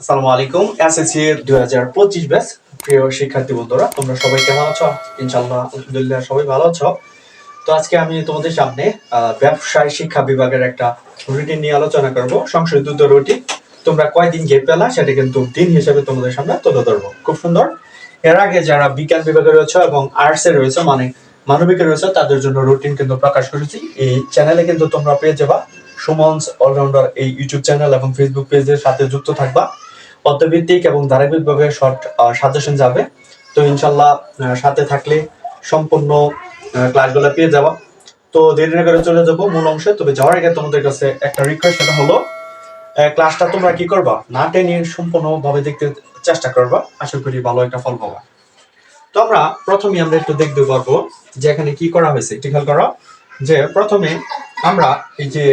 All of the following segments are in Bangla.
আসসালামু আলাইকুম। এসএসসি দুই হাজার পঁচিশ ব্যাচ। প্রিয় শিক্ষার্থী বন্ধুরা, তোমরা সবাই কেমন আছো? ইনশাল্লাহ আলহামদুলিল্লাহ সবাই ভালো আছো। তো আজকে আমি তোমাদের সামনে ব্যবসায় শিক্ষা বিভাগের একটা রুটিন নিয়ে আলোচনা করব। সংশোধিত রুটিন তোমরা কয়দিন গেপ পেলা, সেটা কিন্তু দিন হিসেবে তোমাদের সামনে তুলে ধরবো। খুব সুন্দর। এর আগে যারা বিজ্ঞান বিভাগে রয়েছে এবং আর্টসে রয়েছে মানে মানবিকে রয়েছে, তাদের জন্য রুটিন কিন্তু প্রকাশ করেছি। এই চ্যানেলে কিন্তু তোমরা পেয়ে যাবা। সুমনস অলরাউন্ডার এই ইউটিউব চ্যানেল এবং ফেসবুক পেজের সাথে যুক্ত থাকবা। পদ্ধভিত্তিক এবং ধারাবাহিকভাবে শর্ট সাজেশন যাবে। তো ইনশাল্লাহ সাথে থাকলে সম্পূর্ণ ক্লাসগুলো পেয়ে যাওয়া তো দেরি না করে চলে যাব মূল অংশে। তবে যাওয়ার আগে তোমাদের কাছে একটা রিকোয়েস্ট সেটা হলো ক্লাসটা তোমরা কি করবা? না টেনে সম্পূর্ণভাবে দেখতে চেষ্টা করবা। আশা করি ভালো একটা ফল পাবা। তো আমরা প্রথমে আমরা একটু দেখতে পারব যে এখানে কি করা হয়েছে। একটু খেয়াল করো যে প্রথমে আমরা এই যে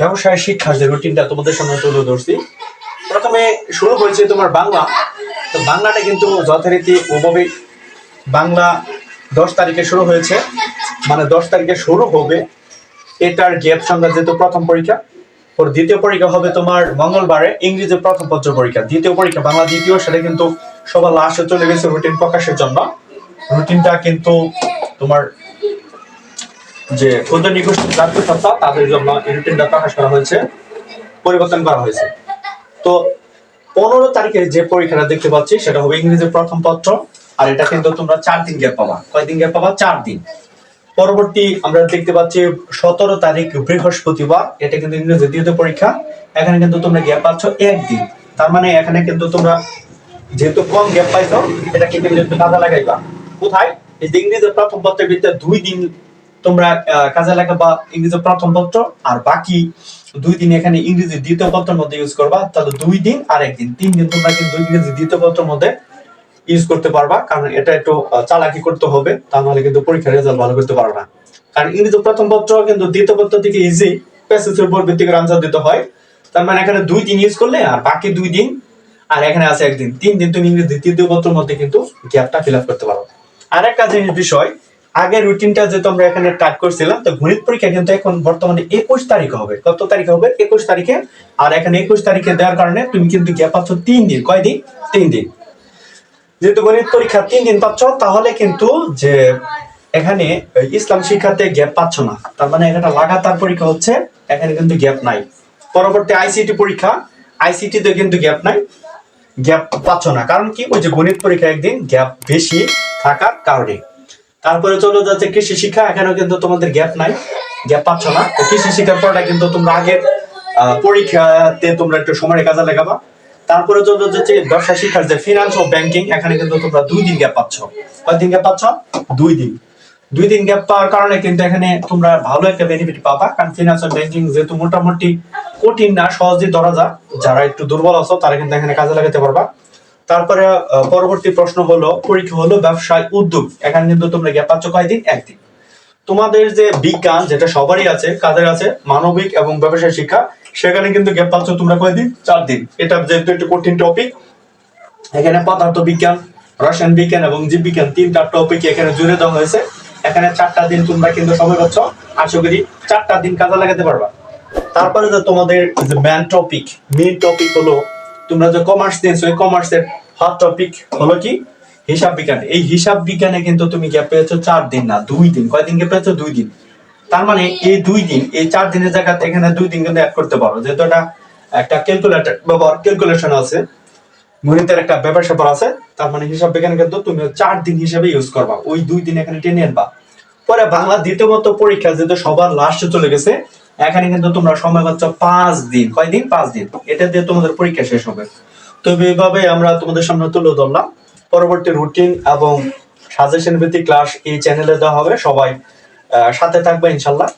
ব্যবসায় শিক্ষার যে রুটিনটা তোমাদের সামনে তুলে ধরছি প্রথমে শুরু হয়েছে তোমার বাংলা। তো বাংলাটা কিন্তু যথারীতি ওভাবে বাংলা দশ তারিখে শুরু হয়েছে। মানে দশ তারিখে শুরু হবে। এটার গ্যাপ সংখ্যা যেহেতু প্রথম পরীক্ষা, ওর দ্বিতীয় পরীক্ষা হবে তোমার মঙ্গলবারে, ইংরেজি প্রথম পত্র পরীক্ষা। দ্বিতীয় পরীক্ষা, বাংলা দ্বিতীয়, সেটা কিন্তু সবার লাস্টে চলে গেছে রুটিন প্রকাশের জন্য। রুটিনটা কিন্তু তোমার যে ক্ষুদ্র নিগোষ্ঠী জাতীয় সত্তা তাদের জন্য রুটিনটা প্রকাশ করা হয়েছে, পরিবর্তন করা হয়েছে। তো পনেরো তারিখে যে পরীক্ষাটা দেখতে পাচ্ছি, সেটা হবে ইংরেজি প্রথম পত্র, আর এটা কিন্তু তোমরা চার দিন গ্যাপ পাবা। কয়দিন গ্যাপ পাবা? চার দিন। পরবর্তী আমরা দেখতে পাচ্ছি সতেরো তারিখ বৃহস্পতিবার, এটা কিন্তু ইংরেজি দ্বিতীয় পরীক্ষা। এখানে কিন্তু তোমরা গ্যাপ পাচ্ছ একদিন। তার মানে এখানে কিন্তু তোমরা যেহেতু কম গ্যাপ পাইছো এটা কিন্তু কাজে লাগাইবা। কোথায়? এই ইংরেজি প্রথম পত্রের ভিতরে দুই দিন তোমরা কাজে লাগাবা ইংরেজি প্রথম পত্র আর বাকি দুই দিন এখানে ইংরেজি দ্বিতীয় পত্রের মধ্যে ইউজ করবা, তাহলে দুই দিন আর একদিন। তিন দিন তোমরা কিন্তু ইংরেজি দ্বিতীয় পত্রের মধ্যে ইউজ করতে পারবা, কারণ এটা একটু চালাকি করতে হবে, তা নাহলে কিন্তু পরীক্ষার রেজাল্ট ভালো করতে পারবে না। কারণ ইংরেজি প্রথম পত্র কিন্তু দ্বিতীয় পত্র থেকে ইজি প্যাসেজের উপর ভিত্তি করে আনসার দিতে হয়। তার মানে এখানে দুই দিন ইউজ করলে আর বাকি দুই দিন, আর এখানে আছে একদিন। তিন দিন তুমি ইংরেজি দ্বিতীয় পত্রের মধ্যে কিন্তু গ্যাপটা ফিল আপ করতে পারো। আর একটা জিনিস, বিষয় আগে রুটিনটা যে তোমরা এখানে টাইপ করছিলাম, তো গণিত পরীক্ষা কিন্তু এখন বর্তমানে একুশ তারিখে হবে। কত তারিখে হবে? একুশ তারিখে। আর এখানে একুশ তারিখে দেওয়ার কারণে তুমি কিন্তু গ্যাপ পাচ্ছ তিন দিন। কয় দিন? তিন দিন। যেহেতু গণিত পরীক্ষা তিন দিন পাচ্ছ, তাহলে কিন্তু যে এখানে ইসলাম শিক্ষাতে গ্যাপ পাচ্ছ না। তার মানে এখানে লাগাতার পরীক্ষা হচ্ছে, এখানে কিন্তু গ্যাপ নাই। পরবর্তী আইসিটি পরীক্ষা আইসিটি তে কিন্তু গ্যাপ নাই গ্যাপ পাচ্ছ না। কারণ কি? ওই যে গণিত পরীক্ষা একদিন গ্যাপ বেশি থাকার কারণে। তারপরে চলে যাচ্ছে কৃষি শিক্ষা, এখানেও কিন্তু তোমাদের গ্যাপ নাই গ্যাপ পাচ্ছ না। তো কৃষি শিক্ষার পরটা কিন্তু তোমরা আগের পরীক্ষাতে তোমরা একটু সময় কাজে লাগাবা। তারপরে চলে যাচ্ছে ব্যবসা শিক্ষার যে ফিনান্স ও ব্যাংকিং এখানে কিন্তু তোমরা দুই দিন গ্যাপ পাচ্ছ। কয়দিন গ্যাপ পাচ্ছ? দুই দিন। দুই দিন গ্যাপ পাওয়ার কারণে কিন্তু এখানে তোমরা ভালো একটা বেনিফিট পাবা, কারণ ফিনান্স ও ব্যাংকিং যেহেতু মোটামুটি কঠিন না, সহজেই ধরা যায়। যারা একটু দুর্বল আছো, তারা কিন্তু এখানে কাজে লাগাতে পারবা। তারপরে পরবর্তী প্রশ্ন হলো, পরীক্ষা হলো ব্যবসায় উদ্যোগ। এখানে কিন্তু তোমরা গ্যাপ পাচ্ছ কয়দিন? একদিন। তোমাদের যে বিজ্ঞান, যেটা সবারই আছে, কাদের আছে, মানবিক এবং ব্যবসায় শিক্ষা, সেখানে কিন্তু গ্যাপ পাচ্ছ তোমরা কয়দিন? চার দিন এটা যেহেতু একটু কঠিন টপিক এখানে পদার্থ বিজ্ঞান, রসায়ন বিজ্ঞান এবং জীববিজ্ঞান তিনটা টপিক এখানে জুড়ে দেওয়া হয়েছে। এখানে চারটা দিন তোমরা কিন্তু সময় পাচ্ছ। আশা করি চারটা দিন কাজে লাগাতে পারবা। তারপরে যে তোমাদের যে ম্যান টপিক মেন টপিক হলো তোমরা যে কমার্স নিয়েছো এই কমার্সের হট টপিক হলো কি? হিসাব বিজ্ঞান। এই হিসাব বিজ্ঞানে কিন্তু তুমি গ্যাপ পেয়েছ চার দিন না, দুই দিন। কয়দিন গ্যাপ পেয়েছ? দুই দিন। তার মানে এই দুই দিন, এই চার দিনের জায়গাতে এখানে দুই দিন কিন্তু অ্যাড করতে পারো। যেহেতু এটা একটা ক্যালকুলেটর ব্যবহার ক্যালকুলেশন আছে, গণিতের একটা ব্যাপার স্যাপার আছে, তার মানে হিসাব বিজ্ঞান কিন্তু তুমি চার দিন হিসেবে ইউজ করবা। ওই দুই দিন এখানে টেনে আনবা। পরে বাংলা দ্বিতীয় মতো পরীক্ষা যেহেতু সবার লাস্টে চলে গেছে এখানে কিন্তু তোমরা সময় পাচ্ছ পাঁচ দিন। কয় দিন? পাঁচ দিন। এটা দিয়ে তোমাদের পরীক্ষা শেষ হবে। তো এইভাবে আমরা তোমাদের সামনে তুলে ধরলাম। পরবর্তী রুটিন এবং সাজেশন ভিত্তিক ক্লাস এই চ্যানেলে দেওয়া হবে। সবাই সাথে থাকবে ইনশাল্লাহ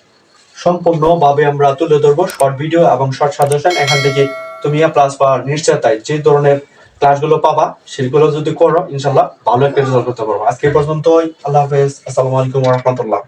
সম্পূর্ণভাবে আমরা তুলে ধরবো শর্ট ভিডিও এবং শর্ট সাজেশন এখান থেকে তুমি প্লাস পাওয়ার নিশ্চয়তাই যে ধরনের ক্লাসগুলো পাবা, সেগুলো যদি করো ইনশাল্লাহ ভালো একটা রেজাল্ট করতে পারব। আজকে পর্যন্তই। আল্লাহ হাফেজ। আসসালামু আলাইকুম রহমতুল্লাহ।